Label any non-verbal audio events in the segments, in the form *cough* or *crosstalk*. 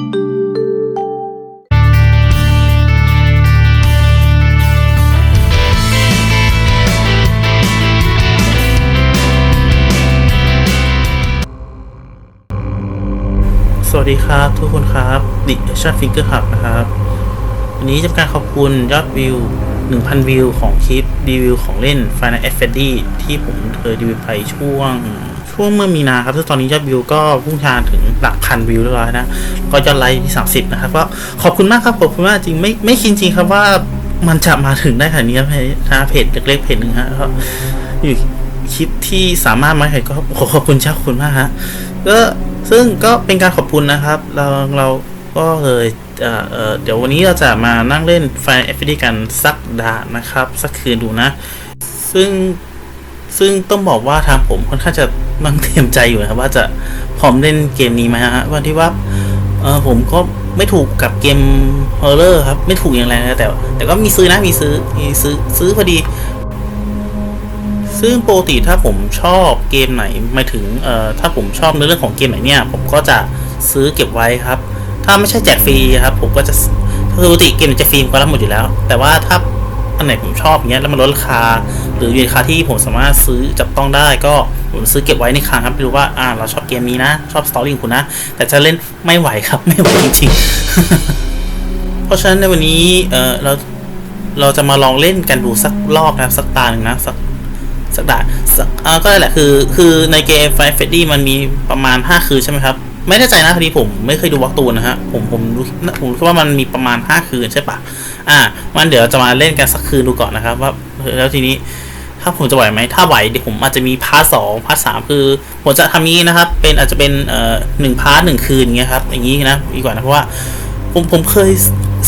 สวัสดีครับทุกคนครับดิชาร์ฟิงเกอร์ขับนะครับวันนี้จะการขอบคุณยอดวิว 1,000 วิวของคลิปรีวิวของเล่น Final f d ที่ผมเคยรีวิวไปช่วง ช่วงเมื่อมีนาครับซึ่งตอนนี้ยอดวิวก็พุ่งชาถึงหลักพันวิวเรียบร้อยนะ ก็ยอดไลค์ที่30นะครับ ก็ขอบคุณมากครับ ขอบคุณมากจริง ไม่ไม่คิดจริงครับว่ามันจะมาถึงได้ขนาดนี้นะเพจเล็กๆเพจหนึ่งฮะก็อยู่คลิปที่สามารถมาเห็นก็ขอขอบคุณเจ้าคุณมากฮะก็ซึ่งก็เป็นการขอบคุณนะครับ เราเราก็เลยเดี๋ยววันนี้เราจะมานั่งเล่นไฟ FD กันสักดานะครับ สักคืนดูนะ ซึ่งซึ่งต้องบอกว่าทางผมค่อนข้างจะ มั่งเตรียมใจอยู่นะครับว่าจะพร้อมเล่นเกมนี้ไหมฮะวันที่ว่าเออผมก็ไม่ถูกกับเกมฮอร์เรอร์ครับ ไม่ถูกอย่างไรนะแต่ แต่ก็มีซื้อนะมีซื้อมีซื้อซื้อพอดี ซึ่งปกติถ้าผมชอบเกมไหนหมายถึงเอ่อถ้าผมชอบในเรื่องของเกมไหนเนี่ย ผมก็จะซื้อเก็บไว้ครับ ถ้าไม่ใช่แจกฟรีครับ ผมก็จะปกติเกมจะฟรีผมก็รับหมดอยู่แล้ว แต่ว่าถ้า อันไหนผมชอบอย่างเงี้ยแล้วมันลดราคา หรือราคาที่ผมสามารถซื้อจับต้องได้ก็ผมซื้อเก็บไว้ในคลังครับไม่รู้ว่าอ่าเราชอบเกมนี้นะ ชอบสตอรี่ของคุณนะ แต่จะเล่นไม่ไหวครับไม่ไหวจริงๆ เพราะฉะนั้นในวันนี้เออเราเราจะมาลองเล่นกันดูสักรอบนะครับสักตาหนึ่งนะสักสักดาสักอ่าก็นั่นแหละคือคือในเกมไฟเฟดดี้มันมีประมาณ 5 คืนใช่ไหมครับ ไม่แน่ใจนะพอดีผมไม่เคยดูวักตูนนะฮะผมผมรู้ผมคิดว่ามันมีประมาณ5คืนใช่ปะอ่ามันเดี๋ยวจะมาเล่นกันสักคืนดูก่อนนะครับ ว่าแล้วทีนี้ถ้าผมจะไหวไหมถ้าไหวเดี๋ยวผมอาจจะมีพาร์ทสองพาร์ทสามคือผมจะทำนี้นะครับ เป็นอาจจะเป็นเอ่อหนึ่งพาร์ทหนึ่งคืนอย่างเงี้ยครับอย่างนี้นะดีกว่านะเพราะว่าผมผมเคย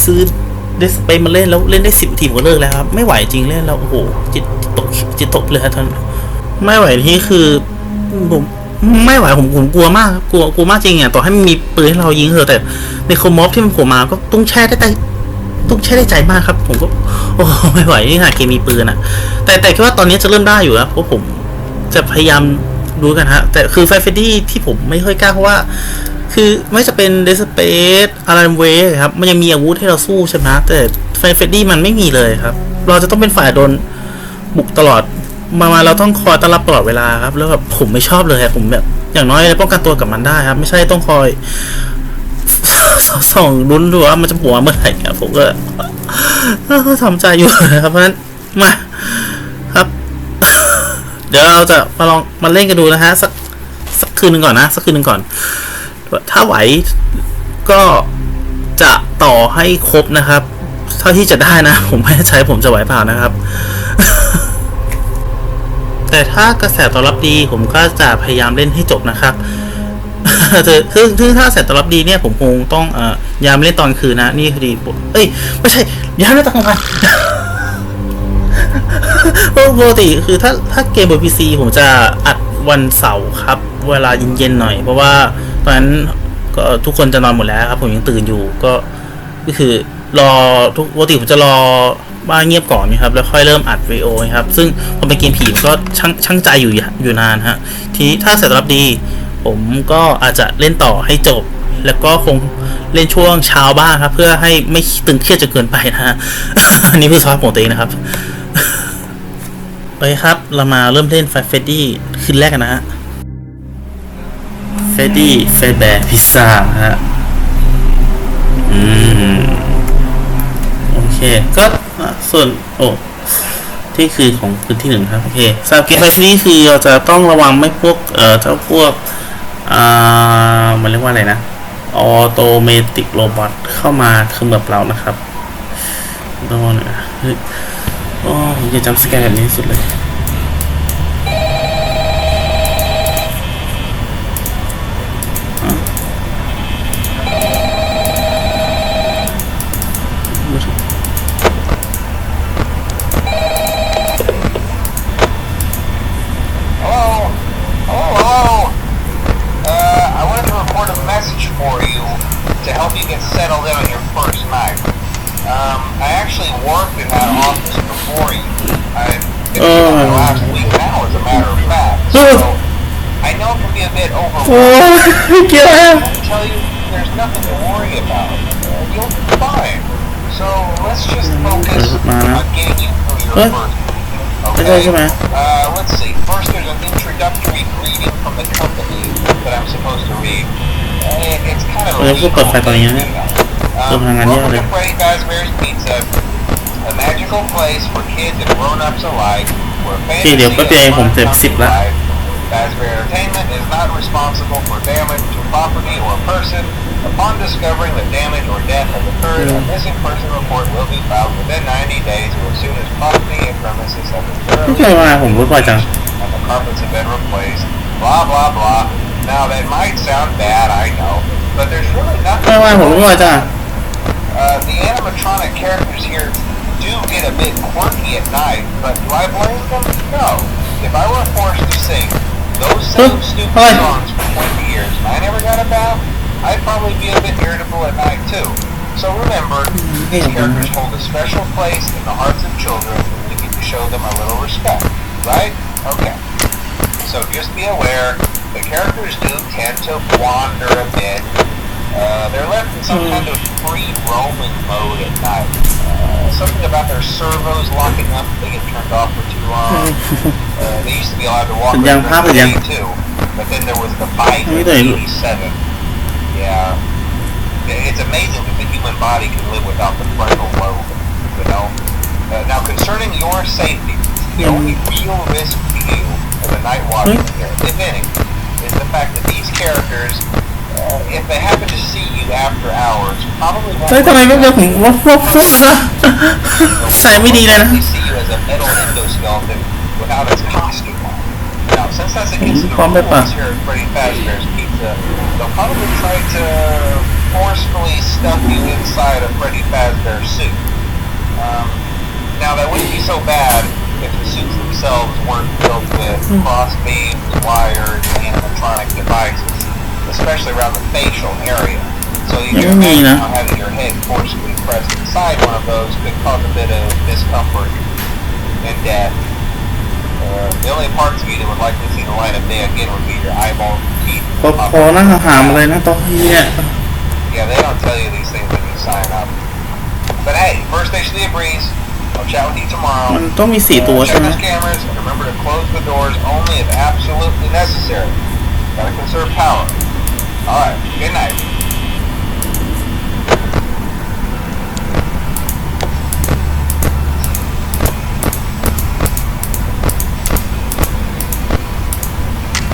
ซื้อเดสเปมาเล่นแล้วเล่นได้สิบทีผมก็เลิกแล้วครับไม่ไหวจริงเล่นแล้วโอ้โหจิตตกจิตตกเลยครับท่านไม่ไหวที่คือผม ไม่ไหวผมผมกลัวมากกลัวกลัวมากจริงอะต่อให้มีปืนให้เรายิงเถอะแต่ ในคอมมอบที่มันโผล่มาก็ต้องแช่ได้แต่ต้องใช้ได้ใจมากครับ ผมก็ โอ้ไม่ไหวนี่ขนาเกมมีปืนอะ แต่แต่คิดว่าตอนนี้จะเริ่มได้อยู่แล้วเพราะผมจะพยายามดูกันฮะ แต่คือไฟเฟดดี้ที่ผมไม่ค่อยกล้าเพราะว่า คือไม่จะเป็นเดสเปซอารันเวครับ มันยังมีอาวุธให้เราสู้ใช่ไหมแต่ไฟเฟดดี้มันไม่มีเลยครับ เราจะต้องเป็นฝ่ายโดนบุกตลอด มามาเราต้องคอยต้อนรับตลอดเวลาครับ แล้วแบบผมไม่ชอบเลยอะผมแบบ อย่างน้อยป้องกันตัวกับมันได้ครับ ไม่ใช่ต้องคอยส่องลุ้นดูว่ามันจะหัวเมื่อไหร่ครับผมก็ก็ทำใจอยู่นะครับเพราะฉะนั้นมาครับ เดี๋ยวเราจะมาลองมาเล่นกันดูนะฮะสักสักคืนหนึ่งก่อนนะสักคืนหนึ่งก่อน ถ้าไหวก็จะต่อให้ครบนะครับ เท่าที่จะได้นะ ผมไม่แน่ใจผมจะไหวเปล่านะครับ แต่ถ้ากระแสตอบรับดีผมก็จะพยายามเล่นให้จบนะครับคือคือถ้าแสตอบรับดีเนี่ยผมคงต้องเอ่อยามเล่นตอนคืนนะ นี่คือดีเอ้ย ไม่ใช่ ยามเล่นตอนกลางวันปกติคือถ้าถ้าเกมบนพีซีผมจะอัดวันเสาร์ครับ เวลาเย็นๆหน่อย เพราะว่าตอนนั้นก็ทุกคนจะนอนหมดแล้วครับ ผมยังตื่นอยู่ก็ก็คือรอทุกปกติผมจะรอ บ้านเงียบก่อนนะครับแล้วค่อยเริ่มอัดวีโอนะครับซึ่งพอเป็นเกมผีมันก็ช่างช่างใจอยู่อยู่นานฮะทีนี้ถ้าเสร็จรับดี ผมก็อาจจะเล่นต่อให้จบ แล้วก็คงเล่นช่วงเช้าบ้างครับ เพื่อให้ไม่ตึงเครียดจนเกินไปนะฮะอันนี้คือสภาพของตัวเองนะครับโอเคครับ เรามาเริ่มเล่นไฟเฟดดี้คืนแรกกันนะฮะเฟดดี้เฟดแบร์พิซซ่าฮะอืม ก็อะส่วนโอ้ที่คือของพื้นที่หนึ่งครับโอเคสำหรับเกมไฟซีนี่คือเราจะต้องระวังไม่พวกเอ่อเจ้าพวกอ่ามันเรียกว่าอะไรนะออโตเมติกโรบอทเข้ามาเขมือบเรานะครับต้องหน่อยนะเฮ้ยโอ้ยอย่าจำสแกนแบบนี้ที่สุดเลย nothing to worry about. You'll be fine. So let's just focus on getting you your what? Okay. Uh, let's see. First, there's an introductory greeting from the company that I'm supposed to read. And it's kind of. Well, legal, you um, uh, welcome to Freddy Fazbear's Pizza, a magical place for kids and grown-ups alike, where fantasy is fun, Fazbear Entertainment is not responsible for damage to property or person. Upon discovering that damage or death has occurred, a missing person report will be filed within 90 days or as soon as property and premises have been thoroughly and the carpets have been replaced. Blah blah blah. Now that might sound bad, I know, but there's really 这 nothing. 玩意儿我不夸张。Uh, the animatronic characters here do get a bit quirky at night, but do I blame them? No. If I were forced to sing, those same Huh? stupid Hi. songs for 20 years and I never got a bath, I'd probably be a bit irritable at night too. So remember, these characters hold a special place in the hearts of children and we need to show them a little respect, right? Okay. So just be aware, the characters do tend to wander a bit. Uh, they're left in some kind of free roaming mode at night something about their servos locking up. They get turned off for too long. *laughs* uh, they used to be allowed to walk in the down. too, but then there was the fight in '87. Yeah, it's amazing that the human body can live without the frontal lobe. You know. Uh, now concerning your safety, the only real risk to you as a night watchman, here, if any, is the fact that these characters uh, if they happen to see you after hours, probably won't เฮ้ยทำไมแป๊บเดียวผมว่าว่าว่าใส่ไม่ดีเลยนะ They see you as a metal endoskeleton without its costume on. Now, since that's against the Pump it rules up. here at Freddy Fazbear's Pizza, they'll probably try to forcefully stuff you inside a Freddy Fazbear suit. Um, now, that wouldn't be so bad if the suits themselves weren't filled with cross beams, especially around the facial area. So you Yeah, can I mean, imagine uh, how having your head forcibly pressed inside one of those could cause a bit of discomfort and death. Uh, the only parts of you that would likely see the light of day again would be your eyeballs and teeth. พอพอนั่งห่างๆมาเลยนะตอนที่เนี่ย Yeah, they don't tell you these things when you sign up. But hey, first station of the breeze. I'll chat with you tomorrow. มันต้องมีสี่ตัว Uh, ใช่ check ไหม those cameras and remember to close the doors only if absolutely necessary. Gotta conserve power. Alright, good night.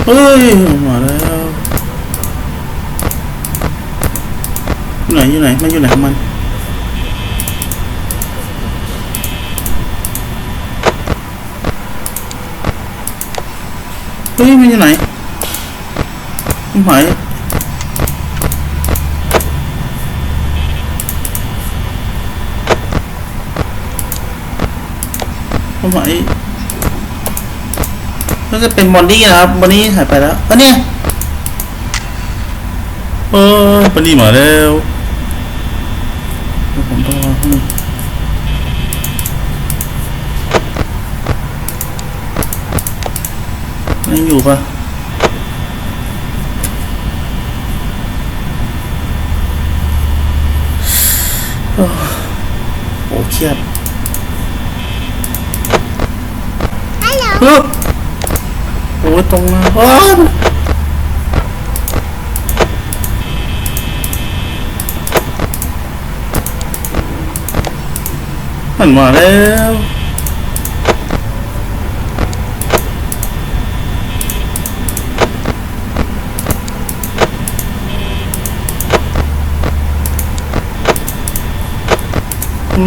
เฮ้ยมาแล้วอยู่ไหนอยู่ไหายน่าจะเป็นบอนดี้นะครับบอนดี้หายไปแล้วอันเนี้ยเออบอนดี้มาแล้วเดี๋ยวผมต้องรอให้ยังอยู่ปะโอ้โหเครียด ฮ้โอ้ตรงมาอ้มันมาแล้ว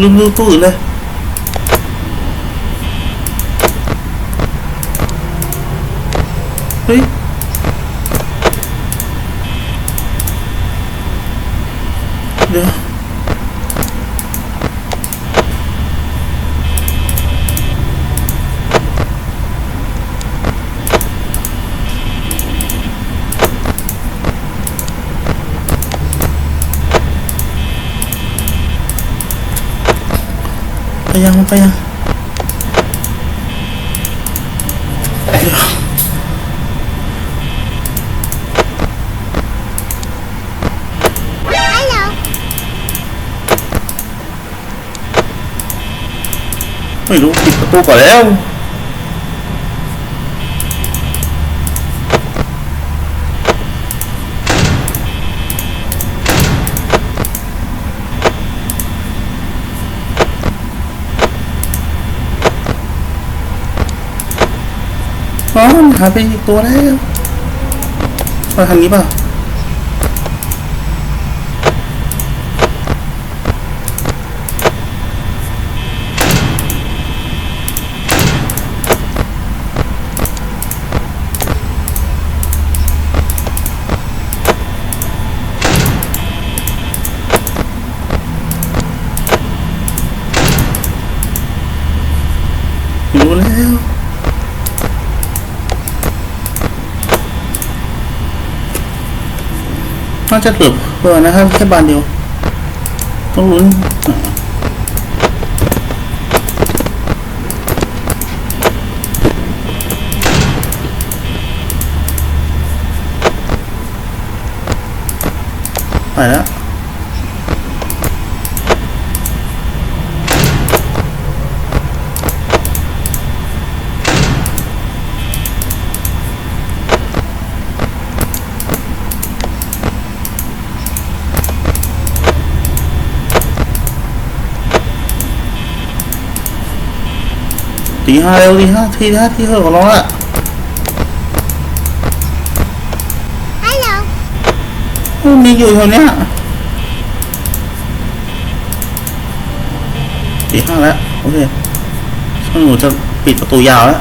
ลืมดูตู้อื่นเลย เฮ้ยเดี๋ ไม่รู้ปิดประตูก่อนแล้วอ๋อมันหายไปอีกตัวแล้วมาทางนี้ป่ะ รู้แล้ว น่าจะเหลือเบอร์นะครับแค่บานเดียว ต้องลุ้นไปแล้ว ตีห้าเร็วตีห้าทีห้าทีเถอะขอร้องละ Hello. มันมีอยู่แถวเนี้ยตีห้าแล้วโอเคช่างหนูจะปิดประตูยาวแล้ว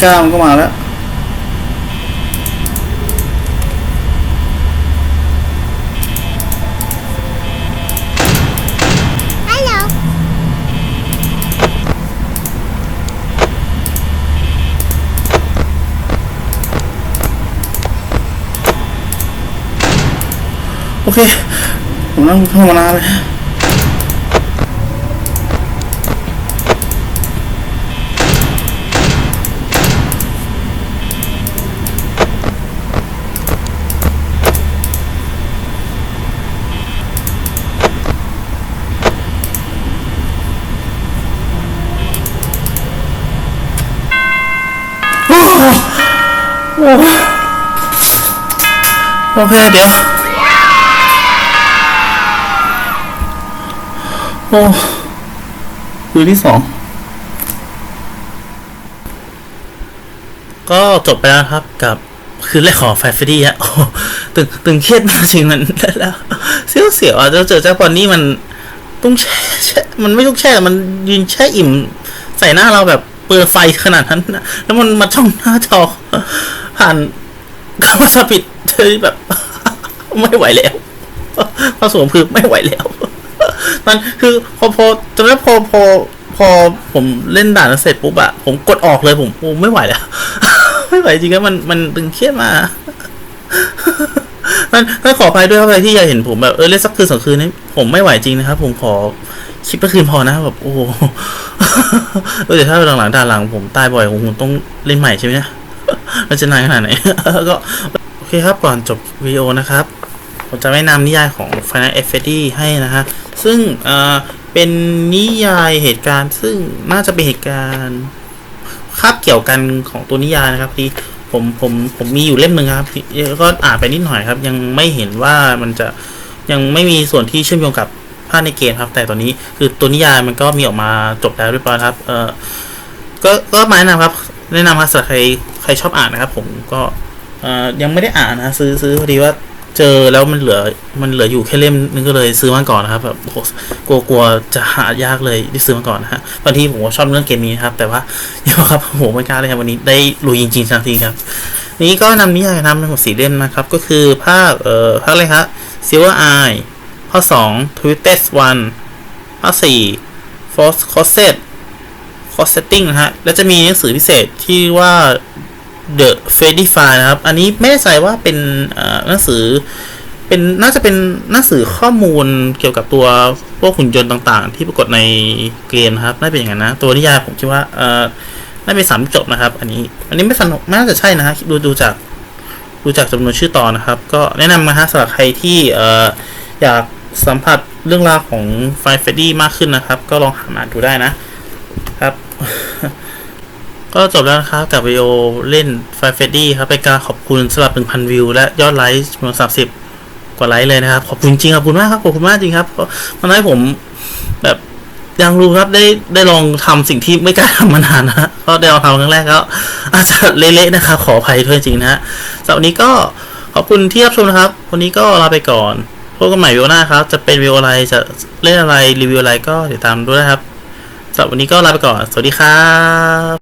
ชิก้ามันก็มาแล้ว Hello. โอเค ผมนั่งภาวนาเลย โอ้โอเคเดี๋ยว โอ้คืนที่สอง ก็จบไปแล้วครับกับคืนแรกของแฟฟดี้ฮะโอ้ตึงตึงเครียดมากจริงมันแล้วเสียวเสียวอะเจอเจอเจ้าบอนนี่มันต้องแช่แช่มันไม่ต้องแช่มันยืนแช่อิ่ม ใส่หน้าเราแบบเปลือไฟขนาดนั้น แล้วมันมาช่องหน้าจอ ผ่านเขาจะปิดเธอแบบ ไม่ไหวแล้วพอสวมคือไม่ไหวแล้ว มันคือพอพอจนแล้วพอพอพอผมเล่นด่านเสร็จปุ๊บอะผมกดออกเลยผมผมไม่ไหวแล้ว ไม่ไหวจริงๆมันมันตึงเครียดมากมันก็ขออภัยด้วยครับใครที่อยากเห็นผมแบบเออเล่นสักคืนสองคืนนี้ผมไม่ไหวจริงนะครับ ผมขอคลิปละคืนพอนะแบบโอ้โหเดี๋ยวถ้าหลังๆด่านหลังผมตายบ่อยผมต้องเล่นใหม่ใช่ไหมเนี่ย มันจะนานขนาดไหนก็โอเคครับก่อนจบวิดีโอนะครับ ผมจะไม่นำนิยายของ Final f a d ให้นะฮะ ซึ่งเอ่อเป็นนิยายเหตุการณ์ ซึ่งน่าจะเป็นเหตุการณ์คาบเกี่ยวกันของตัวนิยายนะครับที่ผมผมผมมีอยู่เล่มหนึ่งครับที่ก็อ่านไปนิดหน่อยครับ ยังไม่เห็นว่ามันจะยังไม่มีส่วนที่เชื่อมโยงกับภาพในเกมครับ แต่ตอนนี้คือตัวนิยายมันก็มีออกมาจบแล้วเรียบร้อยครับ เออก็ก็มาแนะนำครับ แนะนำครับสำหรับใครใครชอบอ่านนะครับผมก็ยังไม่ได้อ่านนะซื้อซื้อพอดีว่าเจอแล้วมันเหลือมันเหลืออยู่แค่เล่มนึงก็เลยซื้อมาก่อนนะครับแบบกลัวกลัวจะหายากเลยที่ซื้อมาก่อนนะฮะบางทีผมก็ชอบเรื่องเกมนี้นะครับ แต่ว่ายังครับผมไม่กล้าเลยครับวันนี้ได้ลุยจริงๆทันทีครับ นี้ก็นำนิยายนำทั้งหมดสี่เล่มนะครับ ก็คือภาคเอ่อภาคอะไรครับ Silver Eye ภาคสอง Twisted One ภาคสี่ Force Corset Corsetting นะฮะ แล้วจะมีหนังสือพิเศษที่ว่า The Freddy File นะครับ อันนี้ไม่แน่ใจว่าเป็นหนังสือ เป็นน่าจะเป็นหนังสือข้อมูลเกี่ยวกับตัวพวกหุ่นยนต์ต่างๆ ที่ปรากฏในเกมนะครับ น่าเป็นอย่างนั้นนะ ตัวนิยายผมคิดว่าเอ่อน่าเป็นสามจบนะครับ อันนี้ อันนี้ไม่ฟันไม่น่าจะใช่นะฮะ ดูดูจากดูจากจำนวนชื่อตอนนะครับ ก็แนะนำนะฮะสำหรับใครที่เอ่ออยากสัมผัสเรื่องราวของไฟเฟดดี้มากขึ้นนะครับ ก็ลองหามาดูได้นะ ก็จบแล้วนะครับกับวิดีโอเล่นไฟเฟดดี้ครับเป็นการขอบคุณสำหรับ1,000 วิว และยอดไลค์จำนวน30 กว่าไลค์เลยนะครับ ขอบคุณจริงขอบคุณมากครับขอบคุณมากจริงครับมันทำให้ผมแบบยังรู้ครับได้ได้ลองทำสิ่งที่ไม่กล้าทำมานานนะฮะก็ได้ลองทำครั้งแรกก็อาจจะเละๆนะครับขออภัยด้วยจริงนะฮะสำหรับวันนี้ก็ขอบคุณที่รับชมนะครับ วันนี้ก็ลาไปก่อนพบกันใหม่วิดีโอหน้าครับ จะเป็นวิดีโออะไรจะเล่นอะไรรีวิวอะไรก็ติดตามด้วยนะครับ สำหรับวันนี้ก็ลาไปก่อน สวัสดีครับ